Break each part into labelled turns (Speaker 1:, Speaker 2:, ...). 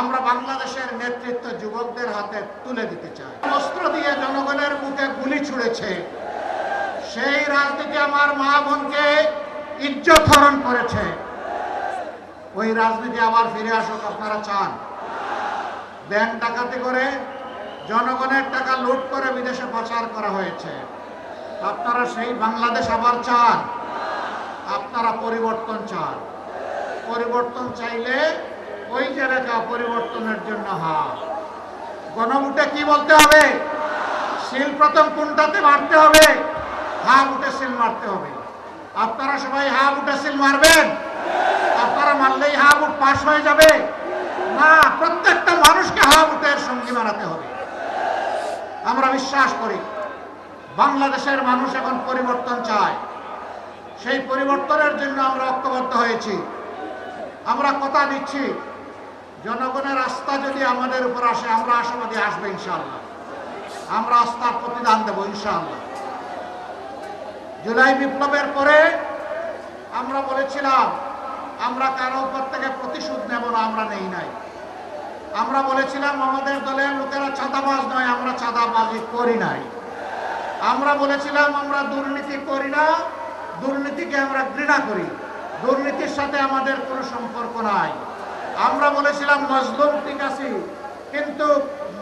Speaker 1: আমরা বাংলাদেশের নেতৃত্ব যুবকদের হাতে তুলে দিতে চাই। অস্ত্র দিয়ে জনগণের মুখে গুলি ছুড়েছে। সেই রাজনীতি আমার মা বোনকে ইজ্জত হরণ করেছে। ওই রাজনীতি আবার ফিরে আসুক, আপনারা চান। ব্যাংক ডাকাতি করে জনগণের টাকা লুট করে বিদেশে পাচার করা হয়েছে। আপনারা সেই বাংলাদেশ আবার চান। আপনারা পরিবর্তন চান। পরিবর্তন চাইলে ওই যে পরিবর্তনের জন্য হা গণভোটে কি বলতে হবে? সিল প্রথম কোনটাতে মারতে হবে? হা বুটে সিল মারতে হবে। আপনারা সবাই হা বুটে সিল মারবেন? আপনারা মারলেই হা বুট পাস হয়ে যাবে? না, প্রত্যেকটা মানুষকে হা বুটের সঙ্গী বানাতে হবে। আমরা বিশ্বাস করি, বাংলাদেশের মানুষ এখন পরিবর্তন চায়। সেই পরিবর্তনের জন্য আমরা ঐক্যবদ্ধ হয়েছি। আমরা কথা দিচ্ছি। জনগণের আস্থা যদি আমাদের উপর আসে, আমরা আশাবাদী আসবে ইনশাআল্লাহ। আমরা আস্থার প্রতিদান দেবো ইনশাআল্লাহ। জুলাই বিপ্লবের পরে আমরা বলেছিলাম, আমরা কারও উপর থেকে প্রতিশোধ নেব না, আমরা নেই নাই। আমরা বলেছিলাম, আমাদের দলের লোকেরা চাঁদাবাজ নয়, আমরা চাঁদাবাজি করি নাই। আমরা বলেছিলাম, আমরা দুর্নীতি করি না, দুর্নীতিকে আমরা ঘৃণা করি। দুর্নীতির সাথে আমাদের কোনো সম্পর্ক নাই। আমরা বলেছিলাম মজলুম ঠিক আছি, কিন্তু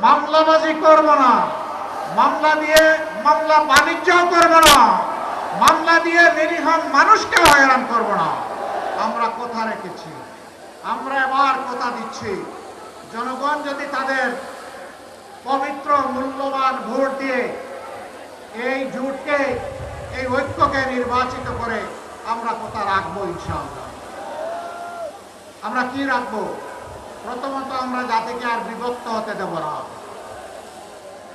Speaker 1: মামলাবাজি করব না। মামলা দিয়ে মামলা বাণিজ্যও করব না। মামলা দিয়ে নিরীহ মানুষকে হয়রান করব না। আমরা কথা রেখেছি। আমরা এবার কথা দিচ্ছি, জনগণ যদি তাদের পবিত্র, মূল্যবান ভোট দিয়ে এই জোটকে, এই ঐক্যকে নির্বাচিত করে, আমরা কথা রাখব ইনশাআল্লাহ। আমরা কি রাখব? প্রথমত আমরা জাতিকে আর বিভক্ত হতে দেব না।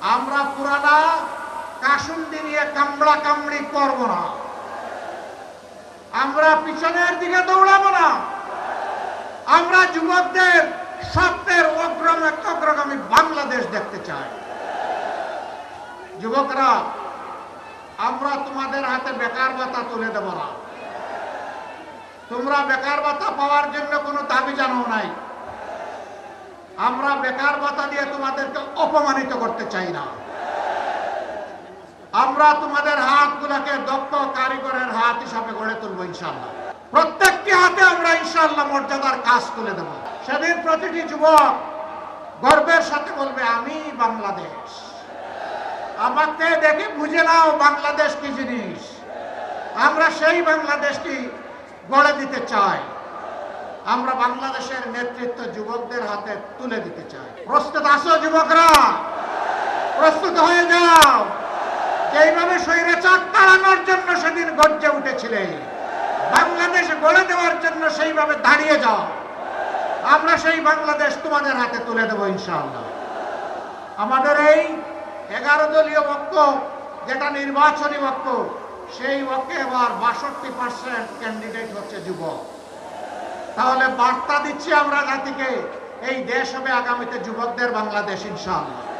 Speaker 1: আমরা পুরানা কাসুন্দি নিয়ে কামড়া কামড়ি করব না। আমরা পিছনের দিকে দৌড়াবো না। আমরা যুবকদের স্বপ্নের অগ্রম অগ্রগামী বাংলাদেশ দেখতে চাই। যুবকরা, আমরা তোমাদের হাতে বেকার ভাতা তুলে দেব না। তোমরা বেকার ভাতা পাওয়ার জন্য দাবি জানাও নাই। আমরা বেকার ভাতা দিয়ে তোমাদেরকে অপমানিত করতে চাই না। আমরা তোমাদের হাতগুলোকে দক্ষ কারিগরের হাত হিসাবে গড়ে তুলবো ইনশাল্লাহ প্রত্যেকটি হাতে আমরা ইনশাল্লাহ মর্যাদার কাজ তুলে দেব। সেদিন প্রতিটি যুবক গর্বের সাথে বলবে, আমি বাংলাদেশ। আমাকে দেখে বুঝে নাও বাংলাদেশ কি জিনিস। আমরা সেই বাংলাদেশটি গড়ে দিতে চাই। আমরা বাংলাদেশের নেতৃত্ব যুবকদের হাতে তুলে দিতে চাই। প্রস্তুত আসো যুবকরা? প্রস্তুত হয়ে যাও। যেইভাবে স্বৈরাচার তাড়ানোর জন্য সেদিন গর্জে উঠেছিলে, বাংলাদেশ গড়ে দেওয়ার জন্য সেইভাবে দাঁড়িয়ে যাও। আমরা সেই বাংলাদেশ তোমাদের হাতে তুলে দেবো ইনশাআল্লাহ। আমাদের এই এগারো দলীয় বক্ষ যেটা নির্বাচনী বক্ষ সেই বক্ষে এবার বাষট্টি পার্সেন্ট ক্যান্ডিডেট হচ্ছে যুবক। তাহলে বার্তা দিচ্ছি আমরা জাতিকে এই দেশ হবে আগামীতে যুবকদের বাংলাদেশ ইনশাআল্লাহ।